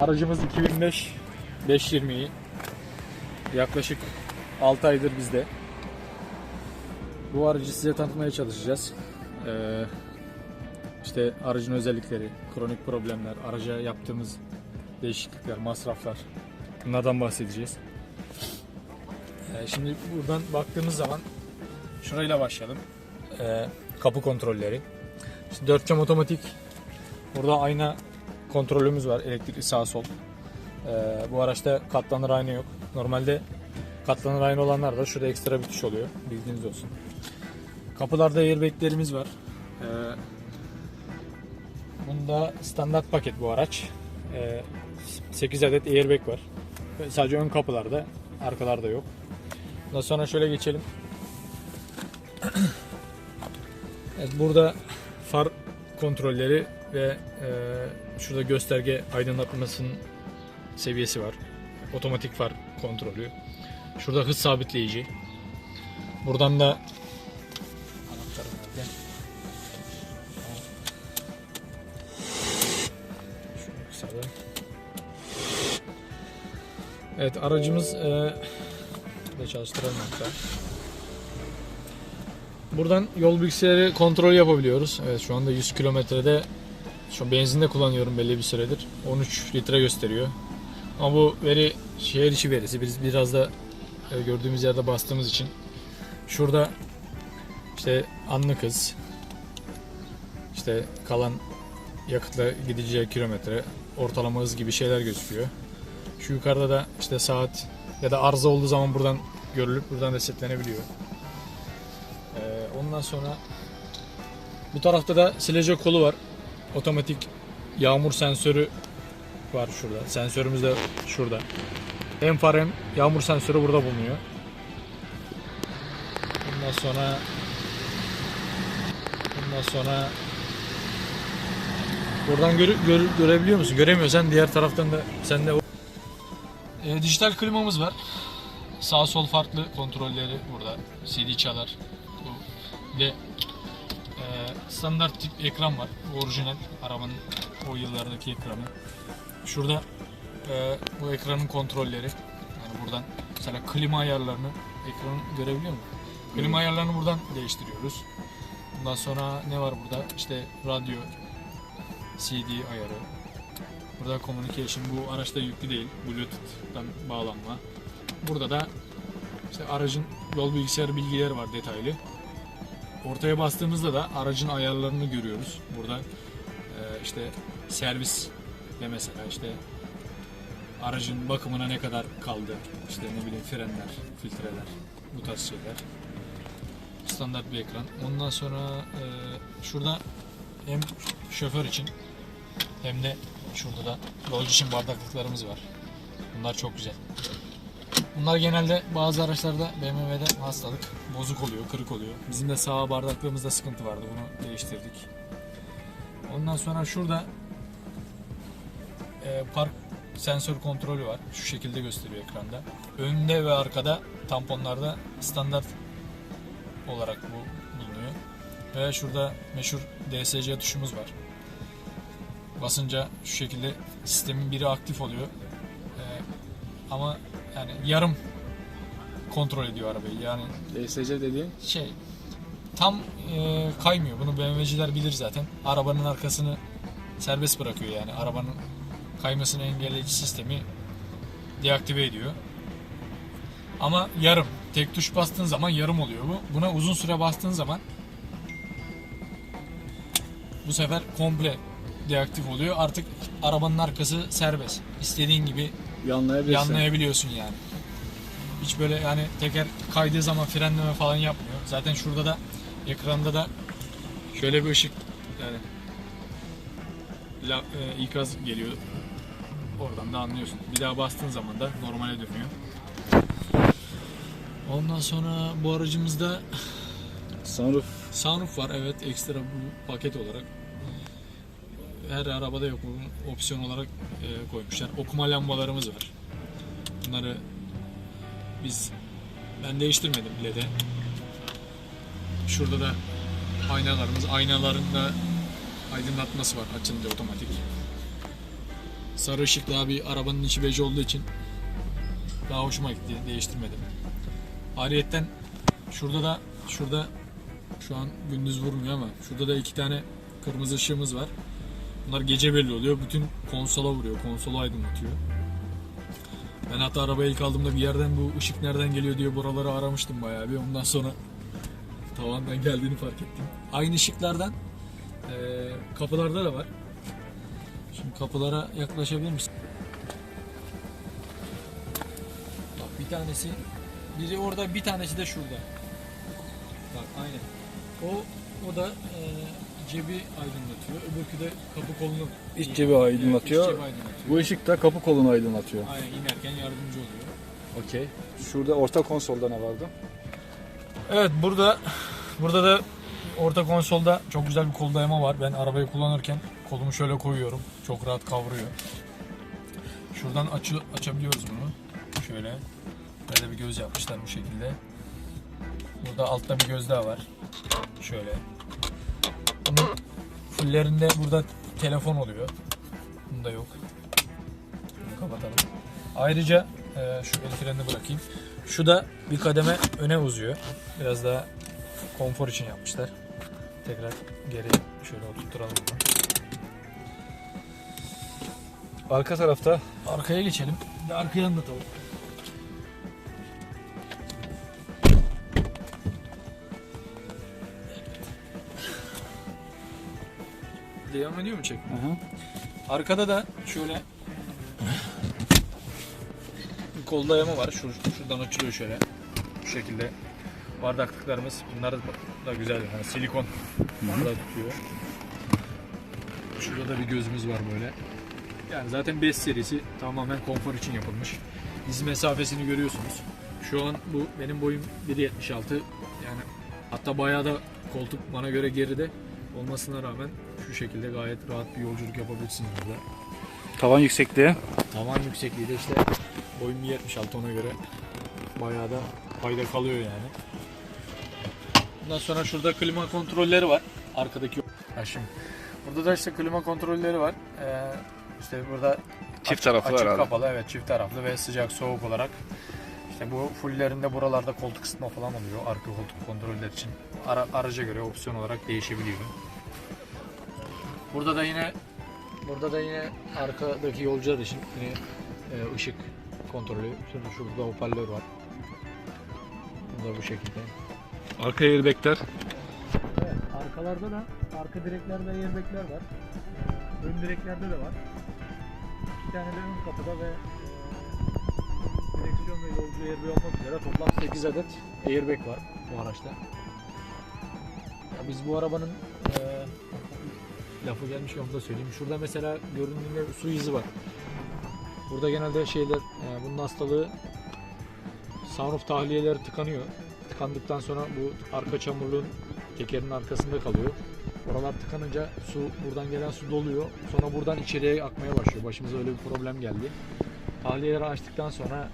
Aracımız 2005 520'yi yaklaşık 6 aydır bizde. Bu aracı size tanıtmaya çalışacağız. Ee, işte aracın özellikleri, kronik problemler, araca yaptığımız değişiklikler, masraflar bunlardan bahsedeceğiz. Ee, şimdi buradan baktığımız zaman şurayla başlayalım. Ee, kapı kontrolleri. İşte 4 cam otomatik. Burada ayna kontrolümüz var. Elektrikli sağ sol. Ee, bu araçta katlanır ayna yok. Normalde katlanır ayna olanlar da şurada ekstra bir tuş oluyor. Bilginiz olsun. Kapılarda airbaglerimiz var. Ee, bunda standart paket bu araç. Ee, 8 adet airbag var. Sadece ön kapılarda, arkalarda yok. Ondan sonra şöyle geçelim. Evet, burada far kontrolleri ve e, şurada gösterge aydınlatmasının seviyesi var. Otomatik far kontrolü. Şurada hız sabitleyici. Buradan da. Evet aracımız e, de çalıştıralım hatta. Buradan yol bilgisayarı kontrol yapabiliyoruz. Evet şu anda 100 kilometrede şu benzinde kullanıyorum belli bir süredir. 13 litre gösteriyor. Ama bu veri şehir içi verisi. Biz biraz da e, gördüğümüz yerde bastığımız için şurada işte anlık hız işte kalan yakıtla gideceği kilometre ortalama hız gibi şeyler gözüküyor. Şu yukarıda da işte saat ya da arıza olduğu zaman buradan görülüp buradan resetlenebiliyor. Ee, ondan sonra bu tarafta da silecek kolu var. Otomatik yağmur sensörü var şurada. Sensörümüz de şurada. Hem far hem yağmur sensörü burada bulunuyor. Ondan sonra Ondan sonra Buradan görü- gör- görebiliyor musun? Göremiyorsan diğer taraftan da sen de Ee, dijital klimamız var. Sağ sol farklı kontrolleri burada. CD çalar. Bu. Ve e, standart tip ekran var. Orijinal arabanın o yıllardaki ekranı. Şurada e, bu ekranın kontrolleri. Yani buradan mesela klima ayarlarını ekranı görebiliyor musun? Klima ayarlarını buradan değiştiriyoruz. Bundan sonra ne var burada? İşte radyo, CD ayarı. Burada communication bu araçta yüklü değil. Bluetooth'tan bağlanma. Burada da işte aracın yol bilgisayarı bilgileri var detaylı. Ortaya bastığımızda da aracın ayarlarını görüyoruz. Burada e, işte servis ve mesela işte aracın bakımına ne kadar kaldı. İşte ne bileyim frenler, filtreler, bu tarz şeyler. Standart bir ekran. Ondan sonra e, şurada hem şoför için hem de şurada da yolcu için bardaklıklarımız var. Bunlar çok güzel. Bunlar genelde bazı araçlarda BMW'de hastalık, bozuk oluyor, kırık oluyor. Bizim de sağ bardaklığımızda sıkıntı vardı. Bunu değiştirdik. Ondan sonra şurada e, park sensör kontrolü var. Şu şekilde gösteriyor ekranda. Önde ve arkada tamponlarda standart olarak bu bulunuyor. Ve şurada meşhur DSC tuşumuz var. Basınca şu şekilde sistemin biri aktif oluyor. Ee, ama yani yarım kontrol ediyor arabayı. Yani DSC dediğin şey tam e, kaymıyor. Bunu BMW'ciler bilir zaten. Arabanın arkasını serbest bırakıyor yani. Arabanın kaymasını engelleyici sistemi deaktive ediyor. Ama yarım. Tek tuş bastığın zaman yarım oluyor bu. Buna uzun süre bastığın zaman bu sefer komple deaktif oluyor. Artık arabanın arkası serbest. İstediğin gibi yanlayabiliyorsun yani. Hiç böyle yani teker kaydığı zaman frenleme falan yapmıyor. Zaten şurada da ekranda da şöyle bir ışık yani la, e, ikaz geliyor. Oradan da anlıyorsun. Bir daha bastığın zaman da normale dönüyor. Ondan sonra bu aracımızda Sunroof Sunroof var evet ekstra bu paket olarak. Her arabada yok bunu opsiyon olarak e, koymuşlar. Okuma lambalarımız var. Bunları biz ben değiştirmedim bile de. Şurada da aynalarımız. Aynaların da aydınlatması var açınca otomatik. Sarı ışık daha bir arabanın içi bej olduğu için daha hoşuma gitti. Değiştirmedim. Ayrıyetten şurada da şurada şu an gündüz vurmuyor ama şurada da iki tane kırmızı ışığımız var. Bunlar gece belli oluyor. Bütün konsola vuruyor. Konsolu aydınlatıyor. Ben hatta arabaya ilk aldığımda bir yerden bu ışık nereden geliyor diye buraları aramıştım bayağı bir. Ondan sonra tavandan geldiğini fark ettim. Aynı ışıklardan eee, kapılarda da var. Şimdi kapılara yaklaşabilir misin? Bak bir tanesi biri orada bir tanesi de şurada. Bak aynen. O o da e, cebi aydınlatıyor. Öbürkü de kapı kolunu İç cebi aydınlatıyor. Evet, iç cebi aydınlatıyor. bu ışık da kapı kolunu aydınlatıyor. Aynen inerken yardımcı oluyor. Okey. Şurada orta konsolda ne vardı? Evet burada burada da orta konsolda çok güzel bir kol dayama var. Ben arabayı kullanırken kolumu şöyle koyuyorum. Çok rahat kavruyor. Şuradan açı, açabiliyoruz bunu. Şöyle. Böyle bir göz yapmışlar bu şekilde. Burada altta bir göz daha var. Şöyle. Bunun fullerinde burada telefon oluyor. Bunda yok. Bunu kapatalım. Ayrıca e, şu el frenini bırakayım. Şu da bir kademe öne uzuyor. Biraz daha konfor için yapmışlar. Tekrar geri şöyle oturtturalım. Arka tarafta Arkaya geçelim. Bir arkayı anlatalım. Devam ediyor mu çek? Aha. Arkada da şöyle bir kol dayama var. Şur, şuradan açılıyor şöyle. Bu şekilde bardaklıklarımız. Bunlar da güzel. Yani silikon burada tutuyor. Şurada da bir gözümüz var böyle. Yani zaten 5 serisi tamamen konfor için yapılmış. Diz mesafesini görüyorsunuz. Şu an bu benim boyum 1.76. Yani hatta bayağı da koltuk bana göre geride olmasına rağmen şu şekilde gayet rahat bir yolculuk yapabilirsiniz burada. tavan yüksekliği. Tavan yüksekliği de işte boyum 1.76 ona göre bayağı da fayda kalıyor yani. Bundan sonra şurada klima kontrolleri var. Arkadaki şimdi. Burada da işte klima kontrolleri var. Ee, işte burada Çift açık- taraflı açık herhalde. kapalı evet çift taraflı ve sıcak soğuk olarak. İşte bu fullerinde buralarda koltuk ısıtma falan oluyor arka koltuk kontroller için. Ara, araca göre opsiyon olarak değişebiliyor. Burada da yine burada da yine arkadaki yolcular için yine e, ışık kontrolü. Şurada şurada hoparlör var. Bu da bu şekilde. Arka airbagler. Evet, arkalarda da arka direklerde airbagler var. Ön direklerde de var. İki tane de ön kapıda ve e, direksiyon ve yolcu airbag olmak üzere toplam 8 adet airbag var bu araçta. Ya biz bu arabanın e, lafı gelmiş onu da söyleyeyim. Şurada mesela göründüğünde su izi var. Burada genelde şeyler e, bunun hastalığı sunroof tahliyeleri tıkanıyor. Tıkandıktan sonra bu arka çamurluğun tekerin arkasında kalıyor. Oralar tıkanınca su buradan gelen su doluyor. Sonra buradan içeriye akmaya başlıyor. Başımıza öyle bir problem geldi. Tahliyeleri açtıktan sonra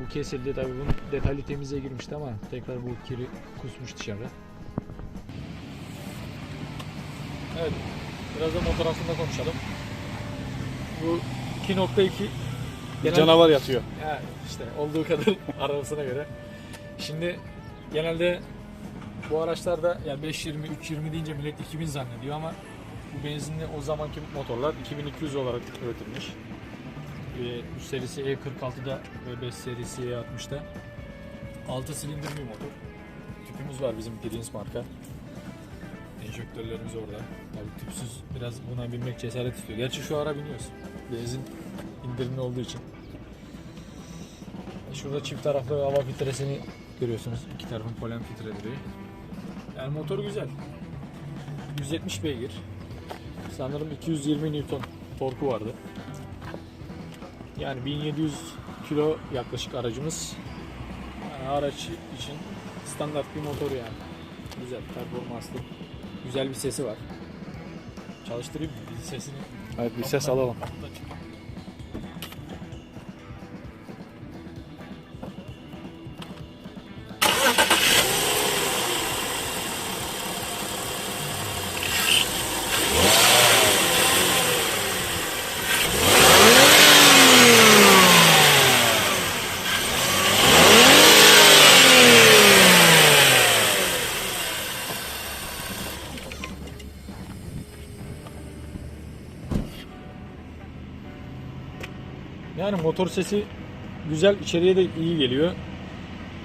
bu kesildi. Tabii bunun detaylı temizliğe girmişti ama tekrar bu kiri kusmuş dışarı. Evet. Biraz da motor hakkında konuşalım. Bu 2.2 genel- Canavar yatıyor. ya işte olduğu kadar arabasına göre. Şimdi genelde bu araçlarda ya 520 320 deyince millet 2000 zannediyor ama bu benzinli o zamanki motorlar 2200 olarak üretilmiş. Ve 3 serisi E46'da ve 5 serisi E60'da 6 silindir bir motor. Tüpümüz var bizim Prince marka. Enjektörlerimiz orada. Tabii tüpsüz biraz buna binmek cesaret istiyor. Gerçi şu ara biniyoruz. Benzin indirimli olduğu için. Şurada çift taraflı hava filtresini görüyorsunuz. İki tarafın polen filtreleri. Yani motor güzel. 170 beygir. Sanırım 220 Newton torku vardı. Yani 1700 kilo yaklaşık aracımız. Yani araç için standart bir motor yani. Güzel, performanslı. Güzel bir sesi var. Çalıştırayım mı? Bir sesini. Evet bir ses alalım. Motor sesi güzel, içeriye de iyi geliyor.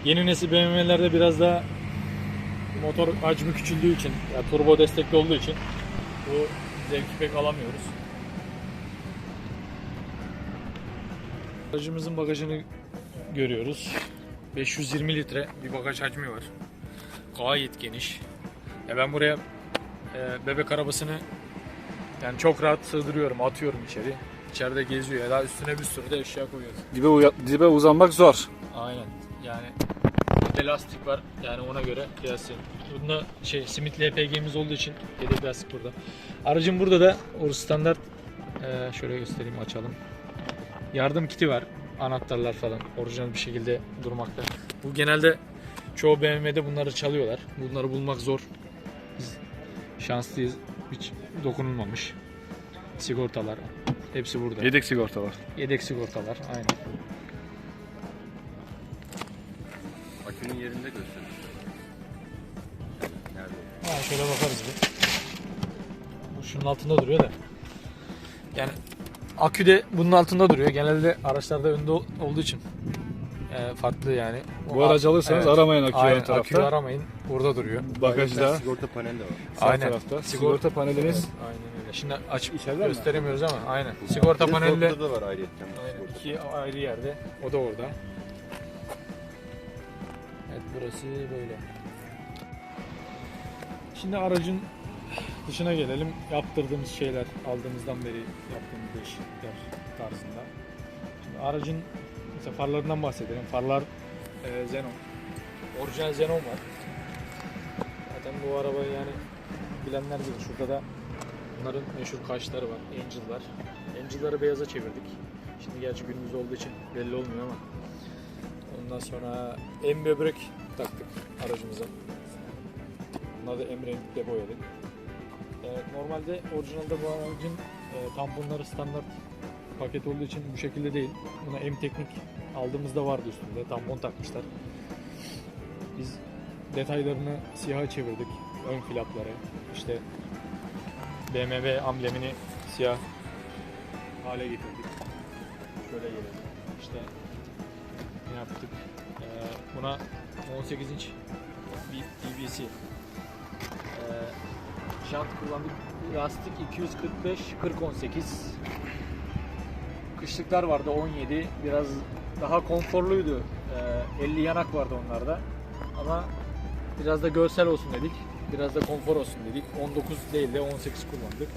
Yeni nesil BMW'lerde biraz daha motor hacmi küçüldüğü için, ya turbo destekli olduğu için bu zevki pek alamıyoruz. Aracımızın bagajını görüyoruz. 520 litre bir bagaj hacmi var. Gayet geniş. Ya ben buraya e, bebek arabasını yani çok rahat sığdırıyorum, atıyorum içeri. İçeride geziyor. Ya daha üstüne bir sürü de eşya koyuyoruz. Dibe, uya- dibe uzanmak zor. Aynen. Yani bir de lastik var. Yani ona göre kıyaslayın. Bunda şey Smith LPG'miz olduğu için yedek lastik burada. Aracın burada da o standart eee, şöyle göstereyim açalım. Yardım kiti var. Anahtarlar falan orijinal bir şekilde durmakta. Bu genelde çoğu BMW'de bunları çalıyorlar. Bunları bulmak zor. Biz şanslıyız. Hiç dokunulmamış. Sigortalar hepsi burada. Yedek sigortalar. Yedek sigortalar aynen. Akünün yerinde gösterir. Nerede? Ha, şöyle bakarız bir. Bu şunun altında duruyor da. Yani akü de bunun altında duruyor. Genelde araçlarda önde ol- olduğu için e, farklı yani. Bu aracı alırsanız Evet. aramayın aküyü Aynen, ön tarafta. aküyü aramayın. Burada duruyor. Bagajda Sigorta paneli de var. sağ Aynen. tarafta. Sigor- Sigorta panelimiz Aynen öyle. Şimdi açıp İçeride mi? gösteremiyoruz ama aynen. Sigorta de paneli da var ayrıyetten. Aynen. İki ayrı yerde. O da orada. Evet burası böyle. Şimdi aracın dışına gelelim. Yaptırdığımız şeyler aldığımızdan beri yaptığımız değişiklikler tarzında. Şimdi aracın mesela farlarından bahsedelim. Farlar e, Xenon. Orijinal Xenon var. Zaten bu arabayı yani bilenler bilir. Şurada da bunların meşhur kaşları var. Angel'lar. Angel'ları beyaza çevirdik. Şimdi gerçi günümüz olduğu için belli olmuyor ama. Ondan sonra M böbrek taktık aracımıza. Bunları da M renkle boyadık. Evet, normalde orijinalde bu aracın e, tamponları standart paket olduğu için bu şekilde değil. Buna M teknik aldığımızda vardı üstünde. Tampon takmışlar. Biz detaylarını siyaha çevirdik. Ön flapları. işte BMW amblemini siyah hale getirdik. Şöyle gelelim. İşte ne yaptık? Ee, buna 18 inç bir DBC. Ee, jant kullandık. Lastik 245 40 18. Kışlıklar vardı 17. Biraz daha konforluydu. Ee, 50 yanak vardı onlarda. Ama biraz da görsel olsun dedik. Biraz da konfor olsun dedik. 19 değil de 18 kullandık.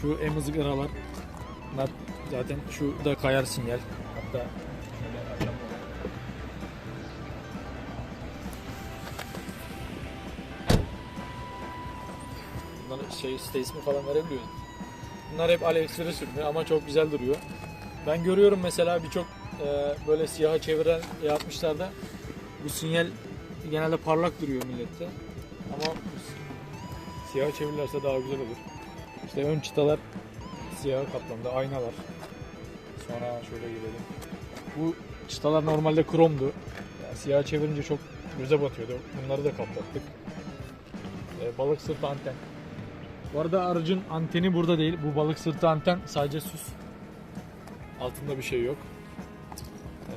Şu em ızgaralar bunlar zaten şu da kayar sinyal. Hatta. Bunların şey site ismi falan verebiliyoruz. Bunlar hep AliExpress ürünü ama çok güzel duruyor. Ben görüyorum mesela birçok e, böyle siyaha çeviren yapmışlar da bu sinyal genelde parlak duruyor millette. Ama siyah çevirirlerse daha güzel olur. İşte ön çıtalar siyah kaplandı, aynalar. Sonra şöyle girelim. Bu çıtalar normalde kromdu. Yani siyah çevirince çok göze batıyordu. Bunları da kaplattık. Ee, balık sırtı anten. Bu arada aracın anteni burada değil. Bu balık sırtı anten sadece süs. Altında bir şey yok. Ee,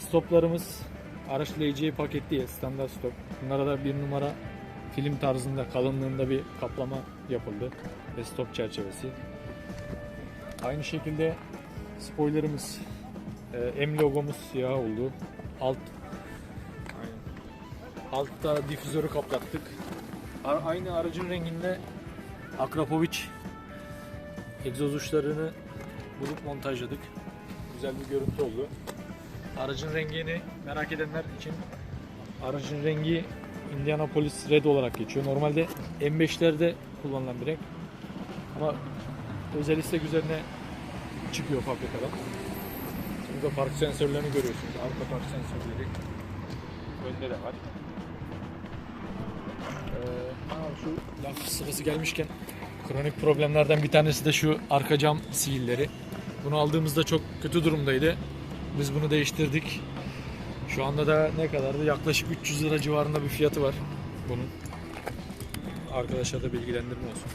stoplarımız araçla ECE paket değil. Standart stop. Bunlara da bir numara film tarzında kalınlığında bir kaplama yapıldı. Ve stop çerçevesi. Aynı şekilde spoilerımız e, M logomuz siyah oldu. Alt. Altta difüzörü kaplattık. Aynı aracın renginde Akrapovic egzoz uçlarını bulup montajladık. Güzel bir görüntü oldu. Aracın rengini merak edenler için aracın rengi Indianapolis Red olarak geçiyor. Normalde M5'lerde kullanılan bir renk. Ama özel istek üzerine çıkıyor fabrikadan. Burada park sensörlerini görüyorsunuz. Arka park sensörleri. Önde de var. Ee, şu laf sırası gelmişken kronik problemlerden bir tanesi de şu arka cam siilleri. Bunu aldığımızda çok kötü durumdaydı. Biz bunu değiştirdik. Şu anda da ne kadardı? Yaklaşık 300 lira civarında bir fiyatı var bunun. Arkadaşlar da bilgilendirme olsun.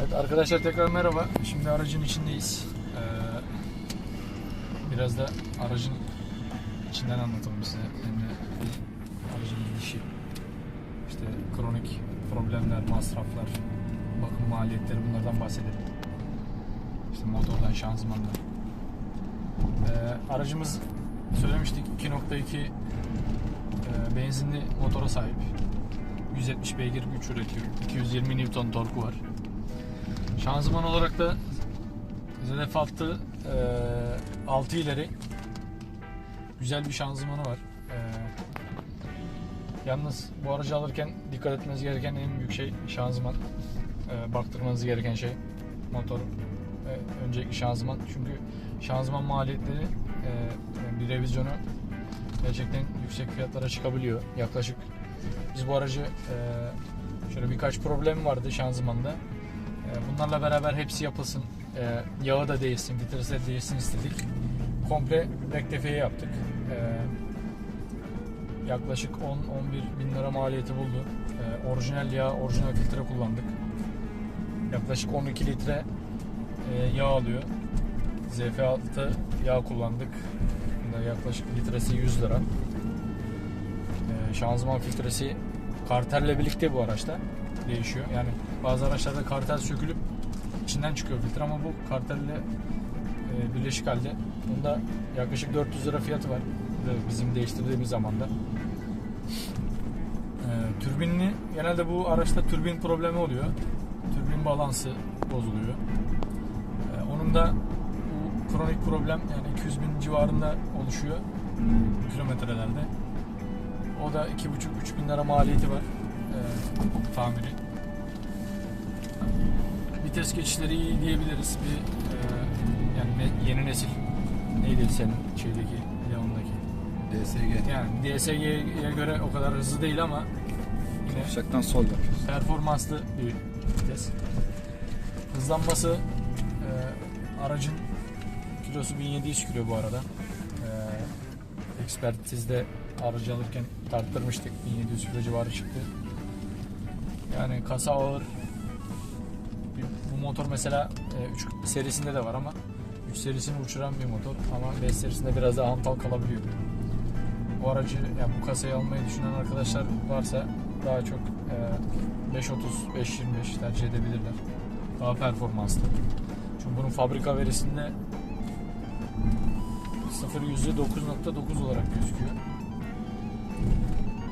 Evet arkadaşlar tekrar merhaba. Şimdi aracın içindeyiz. Ee, biraz da aracın içinden anlatalım size. Hem de aracın gidişi, işte kronik problemler, masraflar, bakım maliyetleri bunlardan bahsedelim. İşte motordan, şanzımandan. Ee, aracımız söylemiştik 2.2 e, benzinli motora sahip. 170 beygir güç üretiyor. 220 Newton torku var. Şanzıman olarak da ZF attı 6 ileri güzel bir şanzımanı var. Ee, yalnız bu aracı alırken dikkat etmeniz gereken en büyük şey şanzıman. Ee, baktırmanız gereken şey motor ve öncelikli şanzıman. Çünkü şanzıman maliyetleri e, bir revizyonu gerçekten yüksek fiyatlara çıkabiliyor. Yaklaşık biz bu aracı e, şöyle birkaç problem vardı şanzımanda. E, bunlarla beraber hepsi yapılsın. E, yağı da değişsin, vites de değişsin istedik. Komple rektifiye yaptık. E, yaklaşık 10-11 bin lira maliyeti buldu. E, orijinal yağ, orijinal filtre kullandık. Yaklaşık 12 litre e, yağ alıyor. ZF6 yağ kullandık. Bunda yaklaşık litresi 100 lira. E, şanzıman filtresi kartelle birlikte bu araçta değişiyor. Yani bazı araçlarda kartel sökülüp içinden çıkıyor filtre ama bu kartelle e, birleşik halde. Bunda yaklaşık 400 lira fiyatı var. Bizim değiştirdiğimiz zamanda. E, türbinli genelde bu araçta türbin problemi oluyor. Türbin balansı bozuluyor. E, onun da bu kronik problem yani 200 bin civarında oluşuyor kilometrelerde. O da 2,5-3 bin lira maliyeti var e, tamiri. Vites geçişleri iyi diyebiliriz. Bir e, yani yeni nesil neydi senin şeydeki Leon'daki? DSG. Yani DSG'ye göre o kadar hızlı değil ama yine Kuşaktan sol yapıyoruz. performanslı bir vites. Hızlanması aracın kilosu 1700 kilo bu arada. E, ekspertizde aracı alırken tarttırmıştık. 1700 kilo civarı çıktı. Yani kasa ağır. Bu motor mesela 3 serisinde de var ama 3 serisini uçuran bir motor ama 5 serisinde biraz daha hantal kalabiliyor. Bu aracı yani bu kasayı almayı düşünen arkadaşlar varsa daha çok e, 530 525 tercih edebilirler. Daha performanslı. Çünkü bunun fabrika verisinde 0 yüzü 9.9 olarak gözüküyor.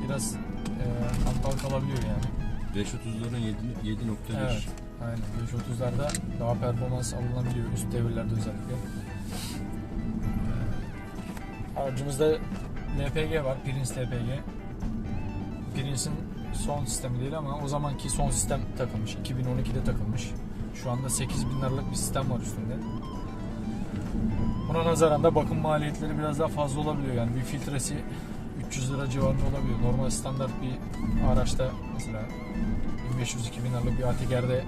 Biraz e, hantal kalabiliyor yani. 530'ların 7, 7.1. Evet. Aynen. 530'larda daha performans alınabiliyor üst devirlerde özellikle. Aracımızda LPG var. Prince LPG. Prince'in son sistemi değil ama o zamanki son sistem takılmış. 2012'de takılmış. Şu anda 8000 liralık bir sistem var üstünde. Buna nazaran da bakım maliyetleri biraz daha fazla olabiliyor. Yani bir filtresi 300 lira civarında olabiliyor. Normal standart bir araçta mesela 1500-2000 liralık bir Atiker'de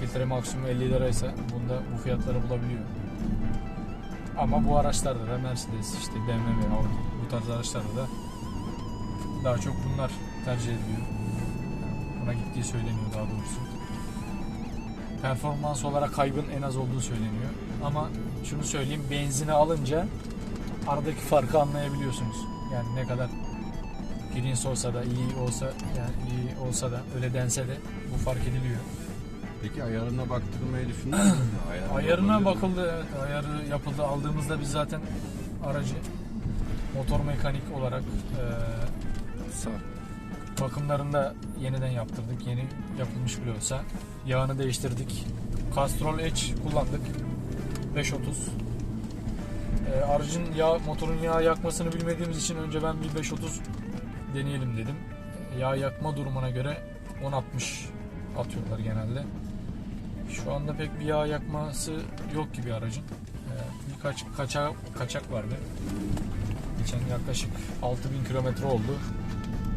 filtre maksimum 50 liraysa bunda bu fiyatları bulabiliyor. Ama bu araçlarda da Mercedes, işte BMW, Audi bu tarz araçlarda da daha çok bunlar tercih ediliyor. Buna gittiği söyleniyor daha doğrusu. Performans olarak kaybın en az olduğu söyleniyor. Ama şunu söyleyeyim benzini alınca aradaki farkı anlayabiliyorsunuz. Yani ne kadar Prince olsa da iyi olsa yani iyi olsa da öyle dense de bu fark ediliyor. Peki ayarına baktırmayı düşündün mü? Ayarına, Ayarına bakıldı, evet, ayarı yapıldı. Aldığımızda biz zaten aracı motor mekanik olarak e, Sağ. bakımlarını da yeniden yaptırdık. Yeni yapılmış bile olsa. Yağını değiştirdik. Castrol Edge kullandık. 530. E, aracın yağ, motorun yağ yakmasını bilmediğimiz için önce ben bir 530 deneyelim dedim. Yağ yakma durumuna göre 1060 atıyorlar genelde. Şu anda pek bir yağ yakması yok gibi aracın. Ee, birkaç kaçak kaçak vardı. Geçen yaklaşık 6000 kilometre oldu.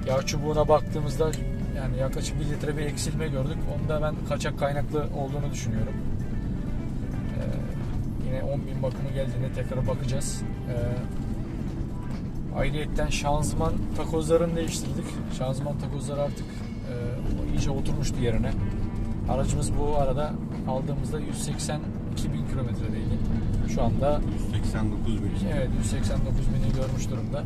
Yağ çubuğuna baktığımızda yani yaklaşık 1 litre bir eksilme gördük. Onda ben kaçak kaynaklı olduğunu düşünüyorum. Ee, yine 10.000 bakımı geldiğinde tekrar bakacağız. Ee, ayrıyetten şanzıman takozlarını değiştirdik. Şanzıman takozları artık e, iyice oturmuştu yerine. Aracımız bu arada aldığımızda 182 bin kilometredeydi. Şu anda 189 bin. Evet 189 bini görmüş durumda.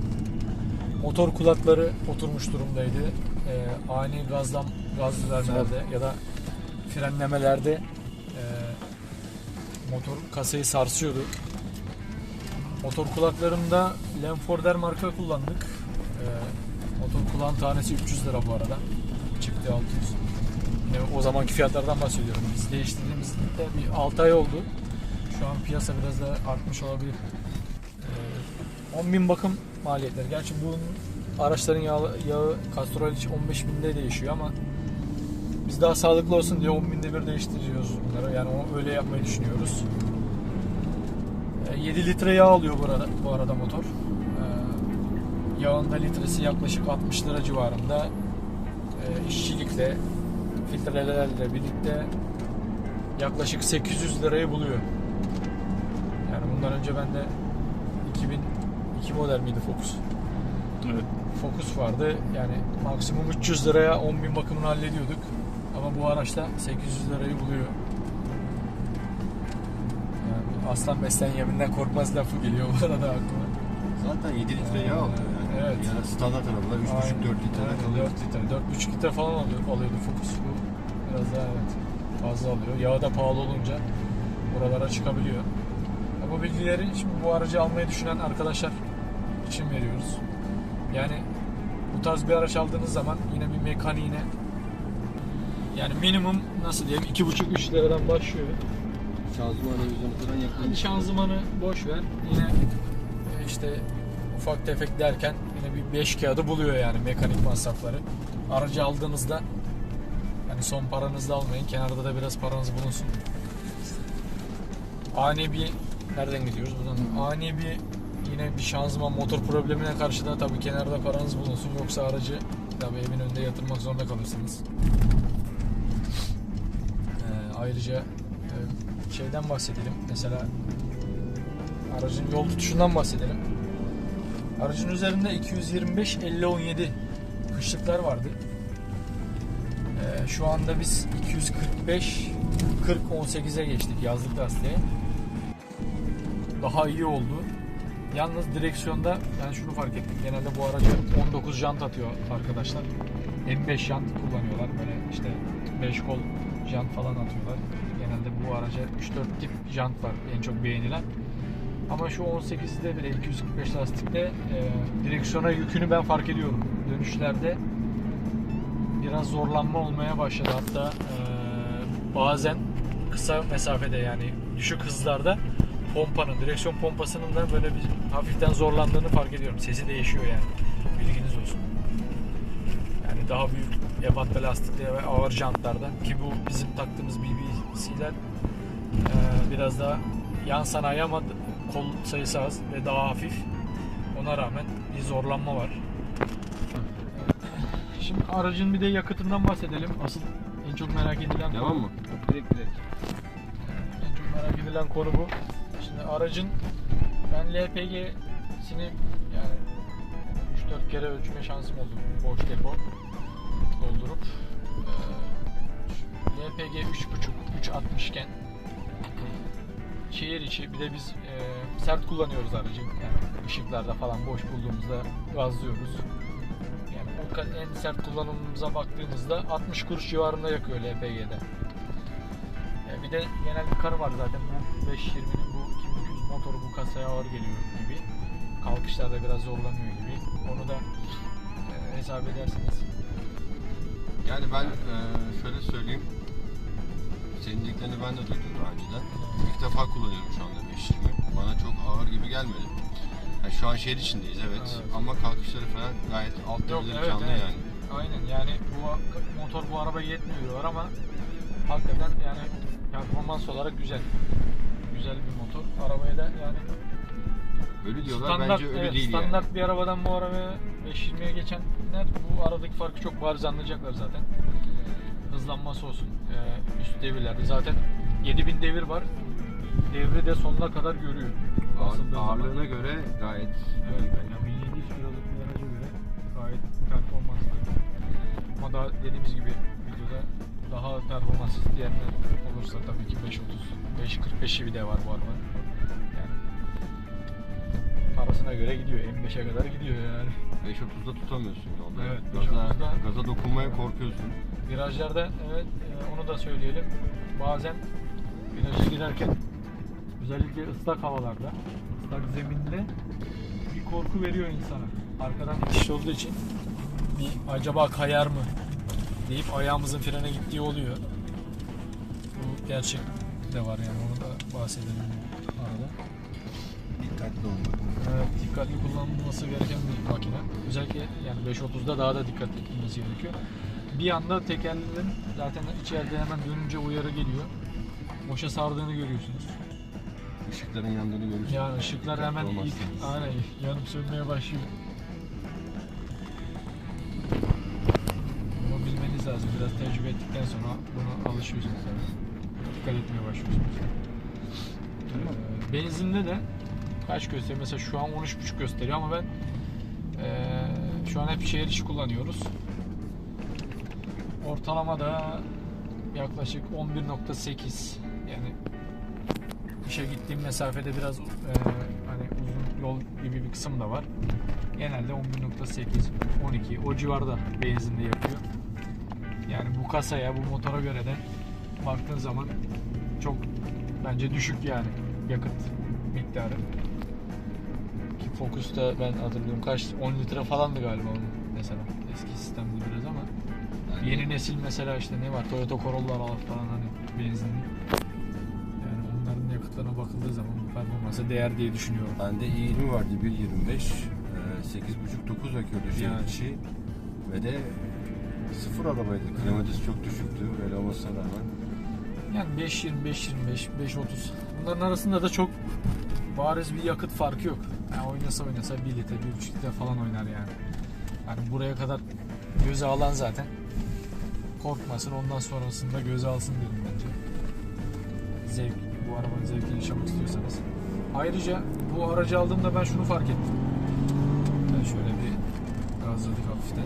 Motor kulakları oturmuş durumdaydı. Ee, ani gazdan gaz vermelerde ya da frenlemelerde e, motor kasayı sarsıyordu. Motor kulaklarında Lenforder marka kullandık. Ee, motor kulağın tanesi 300 lira bu arada. Çıktı 600. Yine o zamanki fiyatlardan bahsediyorum. Biz değiştirdiğimizde bir 6 ay oldu. Şu an piyasa biraz da artmış olabilir. Ee, 10 bin bakım maliyetleri. Gerçi bunun araçların yağı, yağı kastrol için 15 binde değişiyor ama biz daha sağlıklı olsun diye 10 binde bir değiştiriyoruz bunları. Yani öyle yapmayı düşünüyoruz. Ee, 7 litre yağ alıyor bu arada, bu arada motor. Ee, yağın da litresi yaklaşık 60 lira civarında. Ee, işçilikle, filtrelerle birlikte yaklaşık 800 lirayı buluyor. Yani bundan önce bende 2002 model miydi Focus? Evet. Focus vardı. Yani maksimum 300 liraya 10.000 bakımını hallediyorduk. Ama bu araçta 800 lirayı buluyor. Yani aslan beslen yeminden korkmaz lafı geliyor bu arada aklıma. Zaten 7 litre yağ alıyor yani. Evet. Yani standart arabalar 3,5-4 litre evet, kalıyor. 4 litre, 4,5 litre falan alıyor, alıyordu Focus. Bu biraz daha evet fazla alıyor. Yağı da pahalı olunca buralara çıkabiliyor. Ya bu bilgileri şimdi bu aracı almayı düşünen arkadaşlar için veriyoruz. Yani bu tarz bir araç aldığınız zaman yine bir mekaniğine yani minimum nasıl diyeyim 2,5-3 liradan başlıyor. Şanzıman revizyon falan yakın. Hani şanzımanı boş ver. Yine e, işte ufak tefek derken yine bir 5 kağıdı buluyor yani mekanik masrafları. Aracı aldığınızda hani son paranızda almayın. Kenarda da biraz paranız bulunsun. Ani bir nereden gidiyoruz buradan? Ani bir yine bir şanzıman motor problemine karşı da tabii kenarda paranız bulunsun. Yoksa aracı tabii evin önünde yatırmak zorunda kalırsınız. Ee, ayrıca e, şeyden bahsedelim. Mesela aracın yol tutuşundan bahsedelim. Aracın üzerinde 225 50 17 kışlıklar vardı. Ee, şu anda biz 245 40 18'e geçtik yazlık lastiğe. Daha iyi oldu. Yalnız direksiyonda ben şunu fark ettim. Genelde bu araca 19 jant atıyor arkadaşlar. M5 jant kullanıyorlar. Böyle işte 5 kol jant falan atıyorlar. Genelde bu araca 3-4 tip jant var en çok beğenilen. Ama şu 18'de bile 245 lastikte e, direksiyona yükünü ben fark ediyorum. Dönüşlerde biraz zorlanma olmaya başladı. Hatta e, bazen kısa mesafede yani düşük hızlarda pompanın, direksiyon pompasının da böyle bir hafiften zorlandığını fark ediyorum. Sesi değişiyor yani. Bilginiz olsun. Yani daha büyük ebatlı lastikli ve ağır jantlarda ki bu bizim taktığımız BBC'ler e, biraz daha yan sanayi ama kol sayısı az ve daha hafif. Ona rağmen bir zorlanma var. Şimdi aracın bir de yakıtından bahsedelim. Asıl en çok merak edilen Devam mı? Direkt direkt. en çok merak edilen konu bu. Şimdi aracın ben LPG'sini yani 3-4 kere ölçme şansım oldu. Boş depo doldurup e, LPG 3.5 3.60 iken şehir içi bir de biz e, sert kullanıyoruz aracı. Yani ışıklarda falan boş bulduğumuzda gazlıyoruz. Yani o en sert kullanımımıza baktığımızda 60 kuruş civarında yakıyor LPG'de e, bir de genel bir karı var zaten. Bu 520'nin bu 2200 motoru bu kasaya ağır geliyor gibi kalkışlarda biraz zorlanıyor gibi onu da e, hesap edersiniz Yani ben eee, şöyle söyleyeyim. Senin dediklerini ben de duydum daha önceden. İlk defa kullanıyorum şu anda 520. Bana çok ağır gibi gelmedi. Yani şu an şehir içindeyiz evet. Evet. Ama kalkışları falan gayet alt Yok, devirleri evet, canlı evet. yani. Aynen yani bu motor bu arabaya yetmiyor diyorlar ama hakikaten yani performans olarak güzel. Güzel bir motor. Arabaya da yani Öyle diyorlar standart, bence öyle evet, değil standart bir arabadan bu arabaya 5.20'ye geçenler bu aradaki farkı çok bariz anlayacaklar zaten. Hızlanması olsun. Ee, üst devirlerde zaten 7000 devir var. Devri de sonuna kadar görüyor. yani. Ağır, zaman. ağırlığına göre gayet Evet, iyi bence. yani 1700 kiloluk bir araca göre gayet performanslı. Ama daha dediğimiz gibi videoda daha performans isteyenler olursa tabii ki 530, 545'i bir de var bu araba. Yani parasına göre gidiyor. M5'e kadar gidiyor yani. 5.30'da tutamıyorsun yolda. Evet, gaza, 5.30'da gaza dokunmaya korkuyorsun. Virajlarda evet e, onu da söyleyelim. Bazen viraja girerken özellikle ıslak havalarda, ıslak zeminde bir korku veriyor insana. Arkadan itiş olduğu için bir acaba kayar mı deyip ayağımızın frene gittiği oluyor. Bu gerçek de var yani onu da bahsedelim arada. Dikkatli olmak. Evet, dikkatli kullanılması gereken bir makine. Özellikle yani 5.30'da daha da dikkatli edilmesi gerekiyor. Bir anda tekerlerin zaten içeride hemen dönünce uyarı geliyor. Boşa sardığını görüyorsunuz. Işıkların yandığını görürsün. Yani ışıklar hemen ilk, aynen yanıp sönmeye başlıyor. Bilmeniz lazım. Biraz tecrübe ettikten sonra buna alışıyorsunuz zaten. Dikkat etmeye başlıyorsunuz. Ee, benzinde de kaç gösteriyor? Mesela şu an 13.5 gösteriyor ama ben ee, şu an hep şehir içi kullanıyoruz. Ortalama da yaklaşık 11.8 yani işe gittiğim mesafede biraz e, hani uzun yol gibi bir kısım da var. Genelde 11.8, 12 o civarda benzinde yapıyor. Yani bu kasaya, bu motora göre de baktığın zaman çok bence düşük yani yakıt miktarı. Ki Focus'ta ben hatırlıyorum kaç 10 litre falandı galiba onun mesela. Eski sistemde biraz ama Yani yeni nesil mesela işte ne var Toyota Corolla'lar falan hani benzinli. Yani onların yakıtlarına bakıldığı zaman bu performansa değer diye düşünüyorum. Bende i20 vardı 1.25 e, 8.5-9 yakıyordu şehir Yani. içi ve de sıfır arabaydı. Kilometresi çok düşüktü öyle olmasına rağmen. Yani 5.20, 5.25, 5.30 bunların arasında da çok bariz bir yakıt farkı yok. Yani oynasa oynasa 1 litre, 1.5 litre falan oynar yani. Yani buraya kadar göze alan zaten korkmasın ondan sonrasında göze alsın dedim bence. Zevk, bu arabanın zevkini yaşamak istiyorsanız. Ayrıca bu aracı aldığımda ben şunu fark ettim. Ben şöyle bir gazladık hafiften.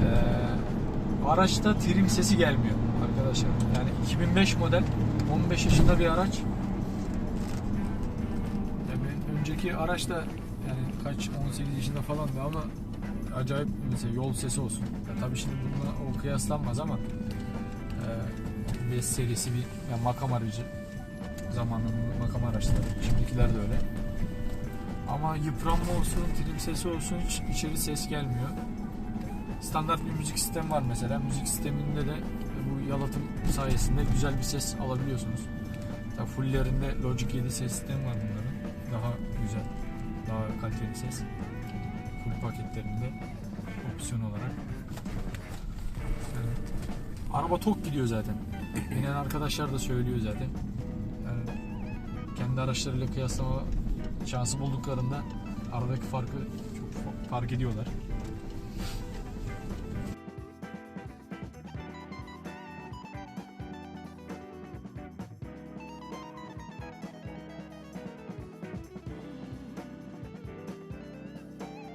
Ee, araçta trim sesi gelmiyor arkadaşlar. Yani 2005 model 15 yaşında bir araç. Ya benim önceki araç da yani kaç 18 yaşında falandı ama acayip mesela yol sesi olsun. Ya tabii şimdi bununla o kıyaslanmaz ama e, serisi bir yani makam aracı zamanının makam araçları. Şimdikiler de öyle. Ama yıpranma olsun, trim sesi olsun hiç içeri ses gelmiyor. Standart bir müzik sistemi var mesela. Müzik sisteminde de bu yalıtım sayesinde güzel bir ses alabiliyorsunuz. Tabii fulllerinde Logic 7 ses sistemi var bunların. Daha güzel, daha kaliteli ses. Full paketlerinde opsiyon olarak. Evet. Araba tok gidiyor zaten. Binen arkadaşlar da söylüyor zaten. Yani kendi araçlarıyla kıyaslama şansı bulduklarında aradaki farkı çok fa- fark ediyorlar.